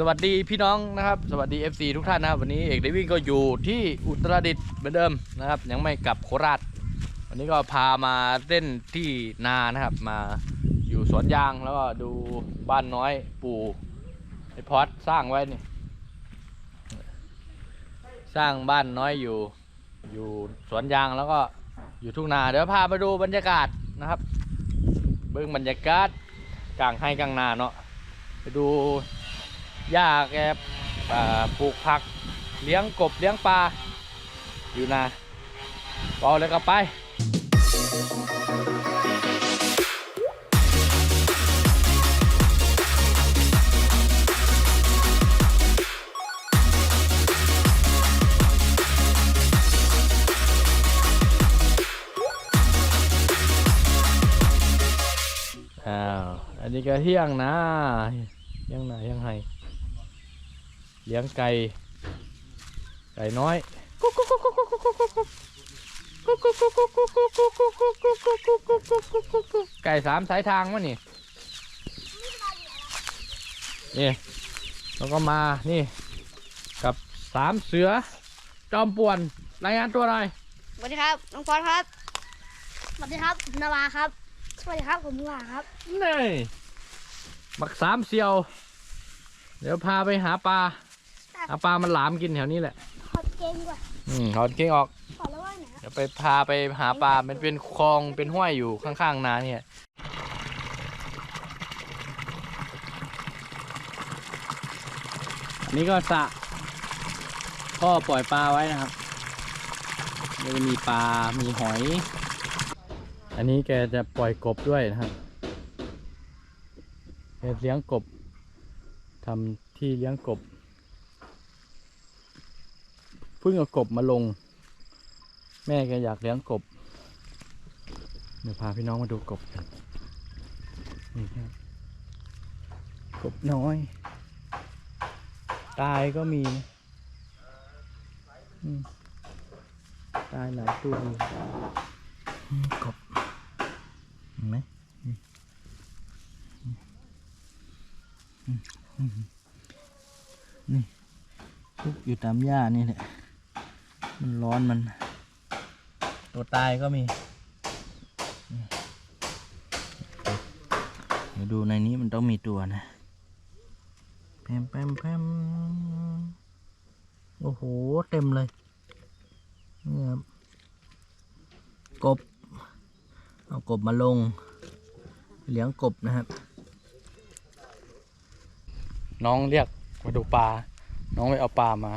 สวัสดีพี่น้องนะครับสวัสดี FC ทุกท่านนะครับวันนี้เอกเดวิ่งก็อยู่ที่อุตรดิตถ์เหมือนเดิมนะครับยังไม่กลับโคราช วันนี้ก็พามาเล่นที่นานะครับ มาอยู่สวนยางแล้วก็ดูบ้านน้อยปู่ไอพอดสร้างไว้นี่สร้างบ้านน้อยอยู่อยู่สวนยางแล้วก็อยู่ทุ่งนาเดี๋ยวพามาดูบรรยากาศนะครับ เบื้องบรรยากาศกลางให้กลางนาเนาะไปดู หญ้าแกอ่าปลูกผักเลี้ยงกบเลี้ยงปลาอยู่นาเอาเลยก็ไปอ้าว อันนี้ก็เที่ยงนะเที่ยงนะเฮียงไห้ เลี้ยงไก่ ไก่น้อยไก่สามสายทางวะนี่นี่แล้วก็มานี่ กับสามเสือ จอมป่วน รายงานตัวหน่อยสวัสดีครับ น้องพรครับ สวัสดีครับผมนาวาครับ สวัสดีครับ ผมวาครับนี่บักสามเซียว เดี๋ยวพาไปหาปลา หาปลามันหลามกินแถวนี้แหละขอเก่งกว่าอืมถอนเก่งออก ขอแล้วว่าไหนอยครับเดี๋ยวไปพาไปหาปลา มันเป็นคลอง เป็นห้วยอยู่ข้างๆนาเนี่ย อันนี้ก็สระพ่อปล่อยปลาไว้นะครับมันจะมีปลา มีหอย อันนี้แกจะปล่อยกบด้วยนะครับแกเลี้ยงกบทำที่เลี้ยงกบเพิ่งเอากบมาลง แม่แกอยากเลี้ยงกบเดี๋ยวพาพี่น้องมาดูกบกันนี่ครับกบน้อย ตายก็มีตายหลายตัวกบเห็นไหมนี่อืมอืมนี่ทุกอยู่ตามหญ้านี่แหละ มันร้อนมัน ตัวตายก็มีนี่เดี๋ยวดูในนี้มันต้องมีตัวนะแพมแพมแพมโอ้โห เต็มเลยนี่ครับกบ เอากบมาลง เลี้ยงกบนะครับ น้องเรียกมาดูปลา น้องไปเอาปลามา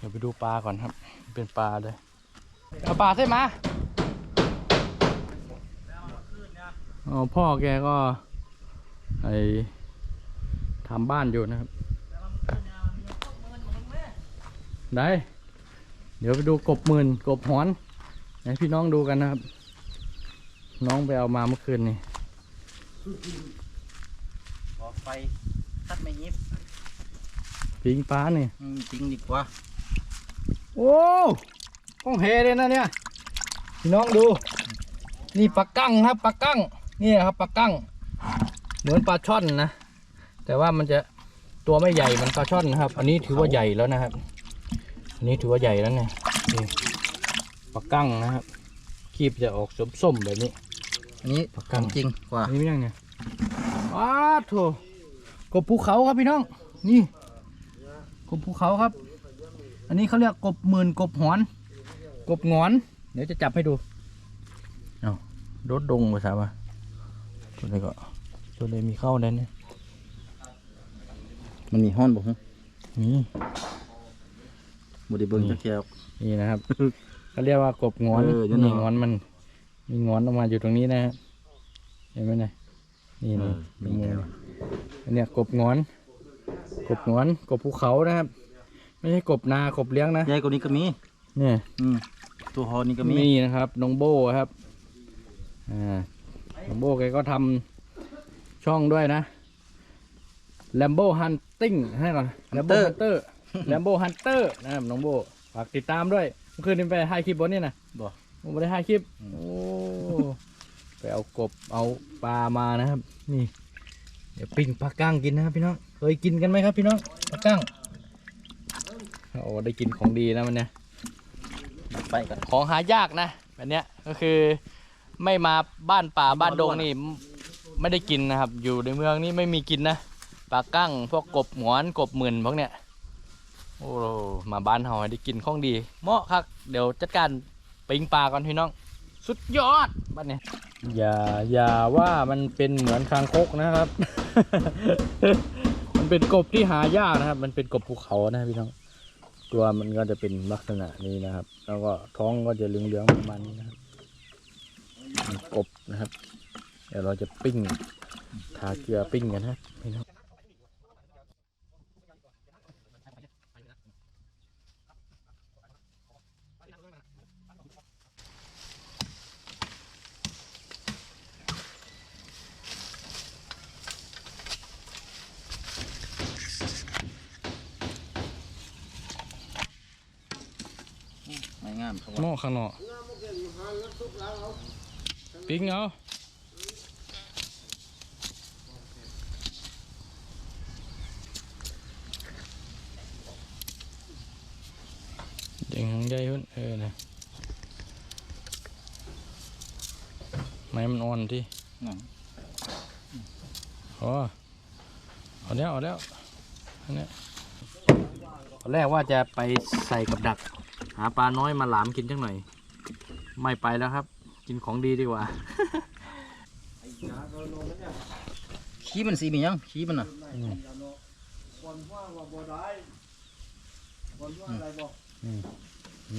เดี๋ยวไปดูปลาก่อนครับ เป็นปลาเลยเอาปลาใช่ไหมอ๋อพ่อแกก็ไอทำบ้านอยู่นะครับ ได้ เดี๋ยวไปดูกบหมื่นกบหอนให้พี่น้องดูกันนะครับ น้องไปเอามาเมื่อคืนนี่ออกไฟตัดไม่ยิบปิงปลานี่อืมจริงดีกว่า โอ้ต้องเฮเลยนะเนี่ยพี่น้องดู นี่ปลากั้งครับปลากั้งนี่ครับปลากั้ง เหมือนปลาช่อนนะ แต่ว่ามันจะตัวไม่ใหญ่เหมันปลาช่อนนะครับ อันนี้ถือว่าใหญ่แล้วนะครับ อันนี้ถือว่าใหญ่แล้วเนี่ยนี่ปลากั้งนะครับคีบจะออกส้มๆแบบนี้ อันนี้ปากกังจริงกว่าอันนี้ไม่ยังเนี่ยว้าโถกบภูเขาครับพี่น้อง นี่กบภูเขาครับ อันนี้เขาเรียกกบหมื่นกบหอน กบหงอน เดี๋ยวจะจับให้ดู เอารถดงภาษาว่าตัวนี้ก็ตัวนี้มีเข้าแน่เนี่ยมันมีห้อนบ่ฮะนี่บ่ได้เบิ่งนี่จักเที่ยวนี่นะครับ เขาเรียกว่ากบหงอนเออเดี๋ยวหน่นี่อยหงอนมัน มีหงอนออกมาอยู่ตรงนี้นะฮะเห็นไหมเนี่ยนี่เอนี่อมีตรงมือแล้วอันเนี้ยกบหงอน กบหงอน กบภูเขานะครับ ไม่ใช่กบนากบเลี้ยงนะใหญ่กว่านี้ก็มีเนี่ยอืมตัวฮอนี่ก็มีนี่นะครับน้องโบครับอ่าน้องโบแกก็ทำช่องด้วยนะ Lambo Hunting ให้ก่อน Lambo Hunter Lambo Hunter นะครับน้องโบฝากติดตามด้วยเมื่อคืนนี้ไปถ่ายคลิปบนนี่นะบ่ผมไม่ได้ถ่ายคลิปอืมโอ้ไปเอากบเอาปลามานะครับ นี่ เดี๋ยวปิ้งปลากั้งกินนะครับพี่น้องเคยกินกันไหมครับพี่น้องปลากั้ง โอ้ได้กินของดีนะมันเนี่ยดับไฟก่อนของหายากนะแบบเนี้ยก็คือไม่มาบ้านป่าบ้านดงนี่ไม่ได้กินนะครับ อยู่ในเมืองนี่ไม่มีกินนะปลากั้งพวกกบหงอนกบหมื่นพวกเนี้ยโอ้มาบ้านเฮาให้ได้กินของดีเหมาะครับเดี๋ยวจัดการปิ้งปลาก่อนพี่น้อง สุดยอดบ้านเนี้ยอย่าอย่าว่ามันเป็นเหมือนคางคกนะครับ มันเป็นกบที่หายากนะครับ มันเป็นกบภูเขานะพี่น้อง ตัวมันก็จะเป็นลักษณะนี้นะครับ แล้วก็ท้องก็จะเหลืองๆประมาณนี้นะครับเป็นกบนะครับ เดี๋ยวเราจะปิ้งทาเกลือปิ้งกันนะพี่น้อง ไม่งามเขาหม้ว่าอข้างนอกปิ้งเอาเด้งหางใหญ่ขึ้นเออนะไม้มันอ่อนที่นั่นอ๋อเอาแล้วเอาแล้วอันเนี้ยตอนแรกว่าจะไปใส่กับดักหาปลาน้อยมาหลามกินจังหน่อย ไม่ไปแล้วครับ กินของดีดีกว่าขี้มันสีมียังขี้มันน่ะ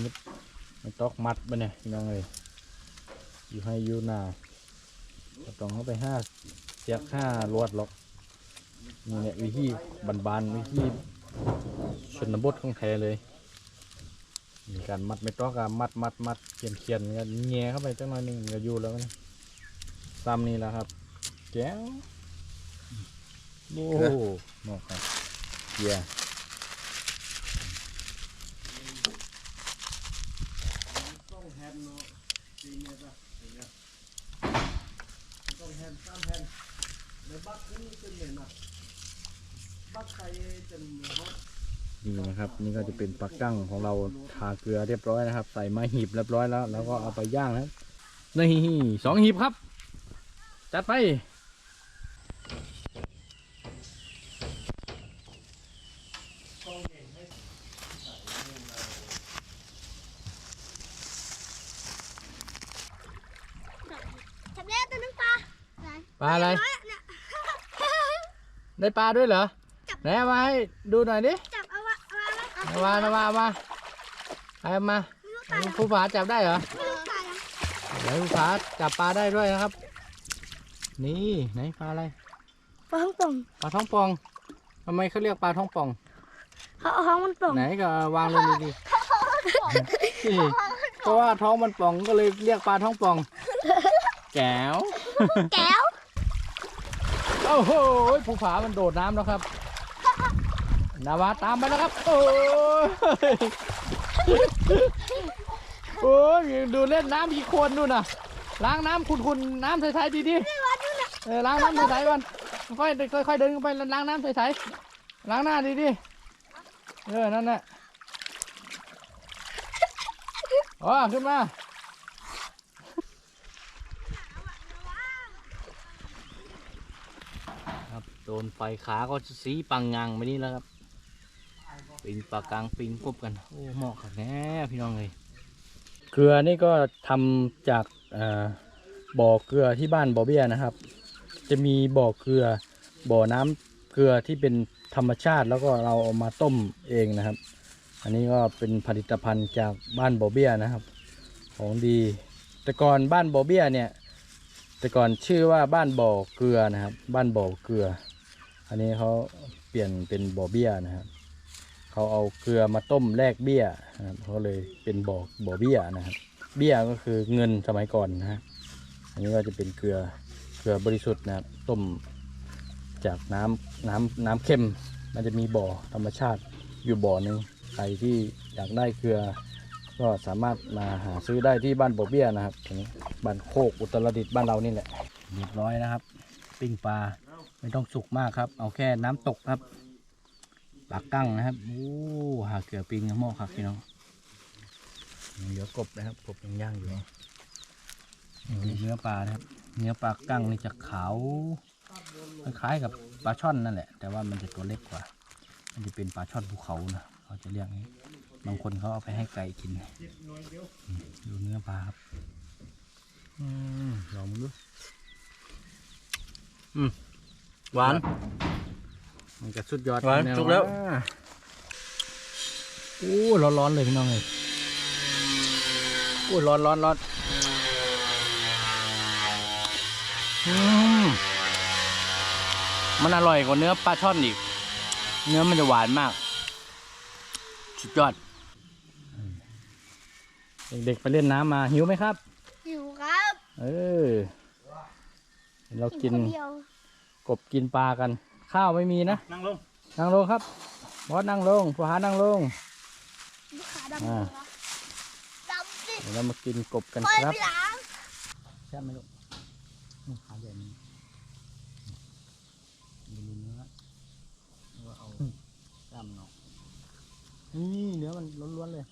มิดไม่ตอกมัดไปเนี่ยพี่น้องเลยอยู่ให้อยูนาก็ต้องเข้าไปห้าเสียกห้าลวดหรอกนี่เนี่ยวิธีบานๆวิธีชนบทของแท้เลย มีการมัดไม่ตอกอะมัดมัดมัดเขียนเขียนกันแง่เข้าไปจังหน่อยนึงก็อยู่แล้วมันซ้ำนี่แหล้วครับแก้วโอ้โหนอกครับเกียร์นี่นะบักใส่จนหมด ครับ นี่ก็จะเป็นปลากั้งของเราทาเกลือเรียบร้อยนะครับ ใส่มาหีบเรียบร้อยแล้ว แล้วก็เอาไปย่างนะครับนี่สองหีบครับ จัดไปจับแล้วตัวนึงปลาไหนปลาอะไรน้อยเนี่ยได้ปลาด้วยเหรอ ไหนเอามาให้ดูหน่อยดิจับเอาวะ เอาวะเอาเอามาเอามาเอามาเอามาไม่รู้ตายยังผู้ผาจับได้เหรอไม่รู้ตายยังไหนผู้ผาจับปลาได้ด้วยนะครับ นี่ไหนปลาอะไร ปลาท้องป่อง ปลาท้องป่องทำไมเขาเรียกปลาท้องป่องเขาเอาท้องมันป่อง ไหนก็วางลงดีๆนี่เพราะว่าท้องมันป่องก็เลยเรียกปลาท้องป่อง แก้ว แก้ว โอ้โหภูผามันโดดน้ำแล้วครับ นาวาตามไปแล้วครับ โอ้ยโอ้ยดูเล่นน้ำอีกคนนู่นน่ะ ล้างน้ำขุนๆน้ำใสๆดีๆเออล้างน้ำใสๆก่อนค่อยๆค่อยๆเดินเข้าไปล้างน้ำใสๆล้างหน้าดีๆเออนั่นแหละอ๋อขึ้นมาครับโดนไฟขาก็สีปังงังไปนี่แล้วครับ ปิงปลากลางปิงกบกันโอ้เหมาะค่ะแน่พี่น้องเลยเกลือนี่ก็ทำจากบ่อเกลือที่บ้านบ่อเบี้ยนะครับ จะมีบ่อเกลือบ่อน้ำเกลือที่เป็นธรรมชาติแล้วก็เราเอามาต้มเองนะครับ อันนี้ก็เป็นผลิตภัณฑ์จากบ้านบ่อเบี้ยนะครับ ของดี แต่ก่อนบ้านบ่อเบี้ยเนี่ย แต่ก่อนชื่อว่าบ้านบ่อเกลือนะครับ บ้านบ่อเกลือ อันนี้เขาเปลี่ยนเป็นบ่อเบี้ยนะครับ เขาเอาเกลือมาต้มแลกเบี้ยนะครับเขาเลยเป็นบ่อบ่อเบี้ยนะครับ เบี้ยก็คือเงินสมัยก่อนนะฮะอันนี้ก็จะเป็นเกลือเกลือบริสุทธิ์นะครับต้มจากน้ำน้ำน้ำเค็ม มันจะมีบ่อธรรมชาติอยู่บ่อหนึ่งใครที่อยากได้เกลือ ก็สามารถมาหาซื้อได้ที่บ้านบ่อเบี้ยนะครับตรงนี้บ้านโคกอุตรดิตถ์บ้านเรานี่แหละเรียบร้อยนะครับ ปิ้งปลาไม่ต้องสุกมากครับ เอาแค่น้ำตกครับ ปลากั้งนะครับโอ้หาเกลือปิงหม้อครับพี่น้องเหลือกบนะครับกบยังย่างอยู่นี่เนื้อปลานะครับ เนื้อปลากั้งนี่จะขาวคล้ายๆกับปลาช่อนนั่นแหละ แต่ว่ามันจะตัวเล็กกว่า มันจะเป็นปลาช่อนภูเขานะเขาจะเรียกนี้บางคนเขาเอาไปให้ไก่กินอืมดูเนื้อปลาครับอืมลองดูอืมหวาน มันก็สุดยอดหวานน่สุกแล้ว โอ้ร้อนร้อนๆเลยพี่น้องเลยโอ้ร้อนร้อนร้อนอืมมันอร่อยกว่าเนื้อปลาช่อนอีก เนื้อมันจะหวานมาก สุดยอด เด็กๆไปเล่นน้ำมาหิวไหมครับ หิวครับ เออ เรากินคนเดียวกบกินปลากัน ข้าวไม่มีนะ นั่งลง นั่งลงครับบอสนั่งลงผู้หานั่งลงลูกขาดำอ่าเหรอดำสิเดี๋ยวเรามากินกบกันปล่อยครับไปหลังใช่ไหมลูกนี่ขาใหญ่นี้ดูเนื้อว่าเอากล้ามเนาะนี่เนื้อมันล้วนๆเลย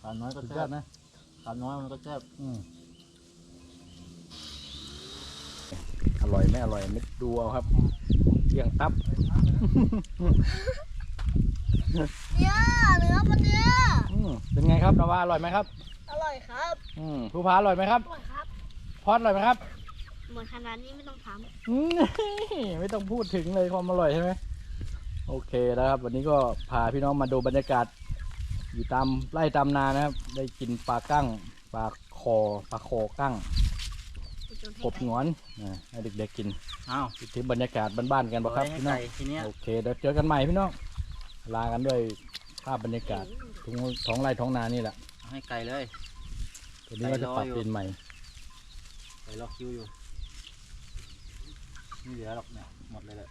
ขาน้อยก็สุดยแซ่อบดนะขาน้อยมันก็แซ่บอืม ร่อยไม่อร่อยไม่ดูเอาครับเกี่ยงตับ เนี่ยเนื้อมันเนี่ยอืมเป็นไงครับนาวาอร่อยไหมครับ อร่อยครับอืมผู้พาอร่อยไหมครับ อร่อยครับพอดอร่อยไหมครับเหมือนขนาดนี้ไม่ต้องถามอืมไม่ต้องพูดถึงเลยความอร่อยใช่ไหมโอเคแล้วครับ วันนี้ก็พาพี่น้องมาดูบรรยากาศ อยู่ตามไร่ตามนานะครับ ได้กินปลากั้งปลาคอปลาคอกั้ง กบหงอนอ่าให้เด็กๆกินอ้าวคิดถึงบรรยากาศบ้านๆกันบ่ครับให้พี่น้องไก่ทีเนี้ยโอเคเดี๋ยวเจอกันใหม่พี่น้องลากันด้วยภาพบรรยากาศทุ่งท้องไร่ท้องนานี่แหละเอาให้ไก่เลยทีนี้ก็จะปรับไก่รออยู่เปลี่ยนใหม่ไก่รอคิวอยู่ไม่เหลือหรอกเนี่ยหมดเลยแหละ